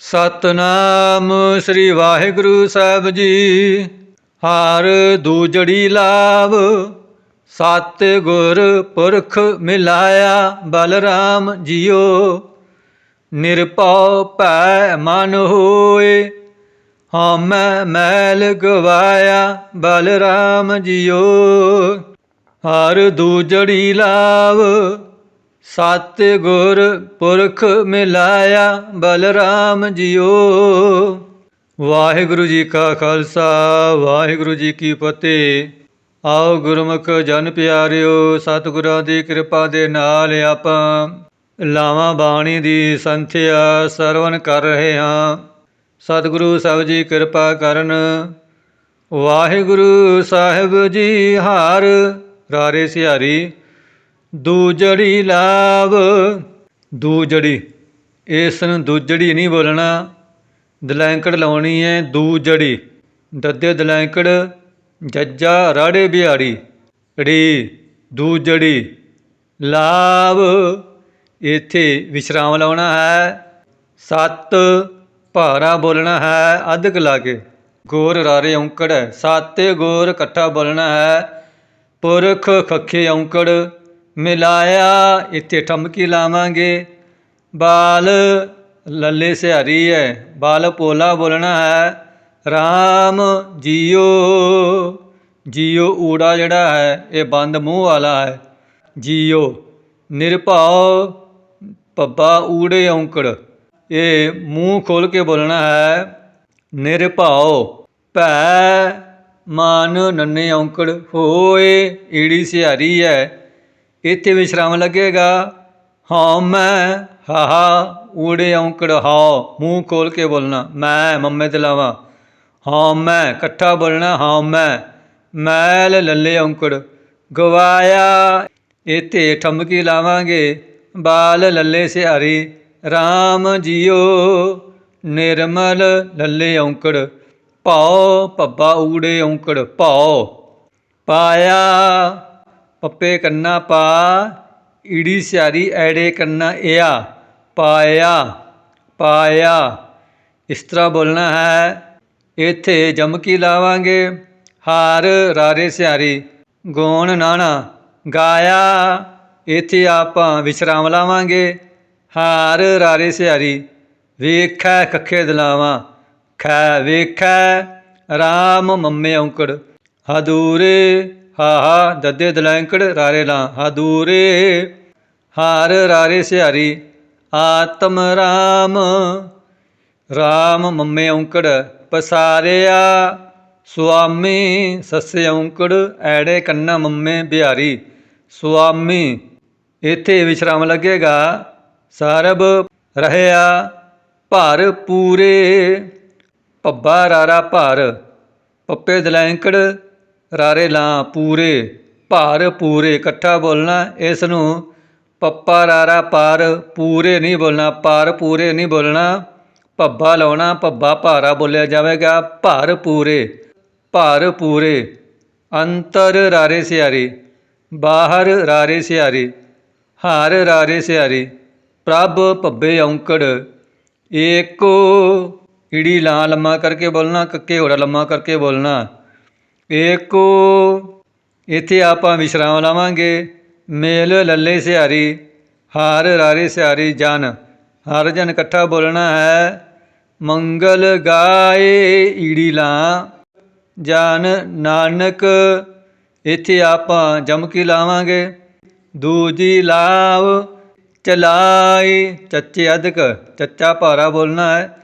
ਸਤਨਾਮ ਸ੍ਰੀ ਵਾਹਿਗੁਰੂ ਸਾਹਿਬ ਜੀ। ਹਰ ਦੂਜੜੀ ਲਾਭ ਸਤ ਗੁਰ ਪੁਰਖ ਮਿਲਾਇਆ ਬਲਰਾਮ ਜੀਓ। ਨਿਰਭਉ ਭੈ ਮਨ ਹੋਏ, ਹਉਮੈ ਮੈਲ ਗਵਾਇਆ ਬਲਰਾਮ ਜੀਓ। ਹਰ ਦੂਜੜੀ ਲਾਭ ਸਤ ਗੁਰ ਪੁਰਖ ਮਿਲਾਇਆ ਬਲਰਾਮ ਜੀਓ। ਵਾਹਿਗੁਰੂ ਜੀ ਕਾ ਖਾਲਸਾ, ਵਾਹਿਗੁਰੂ ਜੀ ਕੀ ਫਤਿਹ। ਆਓ ਗੁਰਮੁਖ ਜਨ ਪਿਆਰਿਓ, ਸਤਿਗੁਰਾਂ ਦੀ ਕਿਰਪਾ ਦੇ ਨਾਲ ਆਪਾਂ ਲਾਵਾਂ ਬਾਣੀ ਦੀ ਸੰਥਿਆ ਸਰਵਨ ਕਰ ਰਹੇ ਹਾਂ। ਸਤਿਗੁਰੂ ਸਾਹਿਬ ਜੀ ਕਿਰਪਾ ਕਰਨ। ਵਾਹਿਗੁਰੂ ਸਾਹਿਬ ਜੀ ਹਾਰ, ਰਾਰੇ ਸਿਹਾਰੀ। ਦੂਜੜੀ ਲਾਭ ਦੂਜੜੀ ਇਸ ਨੂੰ ਦੂਜੜੀ ਨਹੀਂ ਬੋਲਣਾ। ਦਲੈਂਕੜ ਲਾਉਣੀ ਹੈ ਦੂਜੜੀ। ਦੱਦੇ ਦਲੈਂਕੜ, ਜੱਜਾ ਰਾੜੇ ਬਿਹਾੜੀ। ੜੀ, ਦੂਜੜੀ ਲਾਭ ਇੱਥੇ ਵਿਸ਼ਰਾਮ ਲਾਉਣਾ ਹੈ। ਸੱਤ ਭਾਰਾ ਬੋਲਣਾ ਹੈ ਅਧਿਕ ਲਾ ਕੇ। ਗੋਰ ਰਾਰੇ ਔਂਕੜ ਹੈ। ਸਾਤੇ ਗੋਰ ਇਕੱਠਾ ਬੋਲਣਾ ਹੈ। ਪੁਰਖ ਖੱਖੇ ਔਂਕੜ ਮਿਲਾਇਆ, ਇੱਥੇ ਠਮਕੀ ਲਾਵਾਂਗੇ। ਬਾਲ ਲੱਲੇ ਸਿਹਾਰੀ ਹੈ ਬਾਲ ਪੋਲਾ ਬੋਲਣਾ ਹੈ RAM ਜੀਓ। ਜੀਓ ਊੜਾ ਜਿਹੜਾ ਹੈ, ਇਹ ਬੰਦ ਮੂੰਹ ਵਾਲਾ ਹੈ। ਜੀਓ, ਨਿਰਭਉ ਪੱਬਾ ਊੜੇ ਔਂਕੜ। ਇਹ ਮੂੰਹ ਖੋਲ ਕੇ ਬੋਲਣਾ ਹੈ, ਨਿਰਭਉ ਭੈ ਮਾਨ ਨੰਨੇ ਔਂਕੜ। ਹੋਏ ਈੜੀ ਸਿਹਾਰੀ ਹੈ ਇੱਥੇ ਵਿਸ਼ਰਾਮ ਲੱਗੇਗਾ। ਹਾਂ, ਮੈਂ ਹਾਹਾ ਊੜੇ ਔਂਕੜ, ਹਾਂ, ਮੂੰਹ ਖੋਲ ਕੇ ਬੋਲਣਾ, ਮੈਂ, ਮੰਮੇ ਤੇ ਲਾਵਾਂ। ਹਾਂ, ਮੈਂ, ਇਕੱਠਾ ਬੋਲਣਾ, ਹਾਂ, ਮੈਂ, ਮੈਲ, ਲੱਲੇ ਔਂਕੜ, ਗਵਾਇਆ। ਇੱਥੇ ਠਮਕੀ ਲਾਵਾਂਗੇ, ਬਾਲ, ਲੱਲੇ ਸਿਹਾਰੀ RAM ਜੀਓ, ਨਿਰਮਲ, ਲੱਲੇ ਔਂਕੜ ਭਉ ਪੱਬਾ ਊੜੇ ਔਂਕੜ ਭਉ ਪਾਇਆ। ਪੱਪੇ ਕੰਨਾ ਪਾ, ਈੜੀ ਸਿਆਰੀ ਐੜੇ ਕੰਨਾ ਇਆ ਪਾਇਆ ਪਾਇਆ। ਇਸ ਤਰ੍ਹਾਂ ਬੋਲਣਾ ਹੈ, ਇੱਥੇ ਜਮਕੀ ਲਾਵਾਂਗੇ? ਹਾਰ ਰਾਰੇ ਸਿਆਰੀ, ਗੋਣ ਨਾਣਾ, ਗਾਇਆ। ਇੱਥੇ ਆਪਾਂ ਵਿਸ਼ਰਾਮ ਲਾਵਾਂਗੇ। ਹਾਰ ਰਾਰੇ ਸਿਆਰੀ, ਵੇਖੈ ਕੱਖੇ ਦਲਾਵਾਂ। ਖੈ ਵੇਖੈ, ਰਾਮ ਮੰਮੇ ਔਂਕੜ, ਹਦੂਰੇ ਹਾਹਾ ਦੱਦੇ ਦਲੈਂਕੜ ਰਾਰੇ ਲਾਂ। ਹਦੂਰੇ ਹਾਰ ਰਾਰੇ ਸਿਹਾਰੀ। ਆਤਮ ਰਾਮ ਰਾਮ ਮੰਮੇ ਔਂਕੜ ਪਸਾਰਿਆ। ਸੁਆਮੀ ਸੱਸੇ ਔਂਕੜ, ਐੜੇ ਕੰਨਾ ਮੰਮੇ ਬਿਹਾਰੀ। ਸੁਆਮੀ ਇੱਥੇ ਵਿਸ਼ਰਾਮ ਲੱਗੇਗਾ। ਸਰਬ ਰਹਿਆ ਭਰ ਪੂਰੇ। ਪੱਬਾ ਰਾਰਾ ਭਰ, ਪੱਪੇ ਦਲੈਂਕੜ ਰਾਰੇ ਲਾਂ ਪੂਰੇ, ਭਾਰ ਪੂਰੇ, ਇਕੱਠਾ ਬੋਲਣਾ ਇਸ ਨੂੰ ਪੱਪਾ ਰਾਰਾ ਪਾਰ ਪੂਰੇ ਨਹੀਂ ਬੋਲਣਾ, ਪਾਰ ਪੂਰੇ ਨਹੀਂ ਬੋਲਣਾ, ਭੱਬਾ ਲਾਉਣਾ, ਭੱਬਾ ਭਾਰਾ ਬੋਲਿਆ ਜਾਵੇਗਾ, ਭਾਰ ਪੂਰੇ ਭਾਰ ਪੂਰੇ, ਅੰਤਰ ਰਾਰੇ ਸਿਆਰੀ, ਬਾਹਰ ਰਾਰੇ ਸਿਆਰੀ, ਹਾਰ ਰਾਰੇ ਸਿਆਰੀ, ਪ੍ਰਭ ਪੱਬੇ ਔਂਕੜ, ਏਕੋ, ਈੜੀ ਲਾਂ ਲੰਮਾ ਕਰਕੇ ਬੋਲਣਾ, ਕੱਕੇ ਹੋੜਾ ਲੰਮਾ ਕਰਕੇ ਬੋਲਣਾ। ਏਕੋ, ਇੱਥੇ ਆਪਾਂ ਵਿਸ਼ਰਾਮ ਲਾਵਾਂਗੇ। ਮੇਲ, ਲੱਲੇ, ਸਿਹਾਰੀ, ਹਾਰ, ਰਾਰੇ, ਸਿਹਾਰੀ, ਜਨ। ਹਰ ਜਨ ਇਕੱਠਾ ਬੋਲਣਾ ਹੈ, ਮੰਗਲ ਗਾਏ ਈੜੀ ਲਾ। ਜਨ ਨਾਨਕ, ਇੱਥੇ ਆਪਾਂ ਜਮਕੀ ਲਾਵਾਂਗੇ। ਦੂਜੀ ਲਾਵ ਚਲਾਈ ਚੱਚੇ ਅਧਿਕ, ਚੱਚਾ ਭਾਰਾ ਬੋਲਣਾ ਹੈ।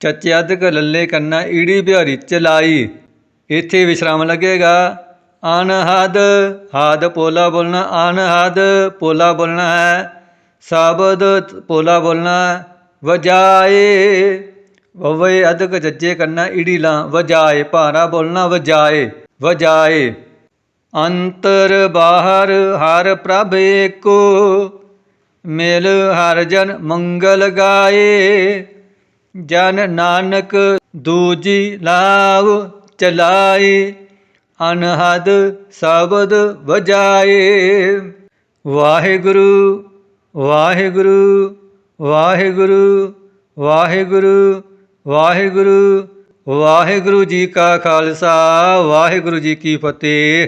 ਚੱਚੇ ਅਧਿਕ, ਲੱਲੇ ਕੰਨਾ, ਈੜੀ ਬਿਹਾਰੀ, ਚਲਾਈ। ਇੱਥੇ ਵਿਸ਼ਰਾਮ ਲੱਗੇਗਾ। ਅਨਹਦ ਹਦ ਪੋਲਾ ਬੋਲਣਾ ਅਨਹਦ ਪੋਲਾ ਬੋਲਣਾ ਹੈ। ਸ਼ਬਦ ਪੋਲਾ ਬੋਲਣਾ, ਵਜਾਏ। ਵਵੇ ਅਦਕ ਜੱਜੇ ਕਰਨਾ ਈੜੀ ਲਾ ਵਜਾਏ। ਭਾਰਾ ਬੋਲਣਾ, ਵਜਾਏ ਵਜਾਏ। ਅੰਤਰ ਬਾਹਰ ਹਰ ਪ੍ਰਭ ਏਕੋ, ਮਿਲ ਹਰ ਜਨ ਮੰਗਲ ਗਾਏ। ਜਨ ਨਾਨਕ ਦੂਜੀ ਲਾਵ ਚਲਾਏ, ਅਨਹਦ ਸ਼ਬਦ ਵਜਾਏ। ਵਾਹਿਗੁਰੂ ਵਾਹਿਗੁਰੂ ਵਾਹਿਗੁਰੂ ਵਾਹਿਗੁਰੂ ਵਾਹਿਗੁਰੂ ਵਾਹਿਗੁਰੂ ਜੀ ਕਾ ਖਾਲਸਾ, ਵਾਹਿਗੁਰੂ ਜੀ ਕੀ ਫਤਿਹ।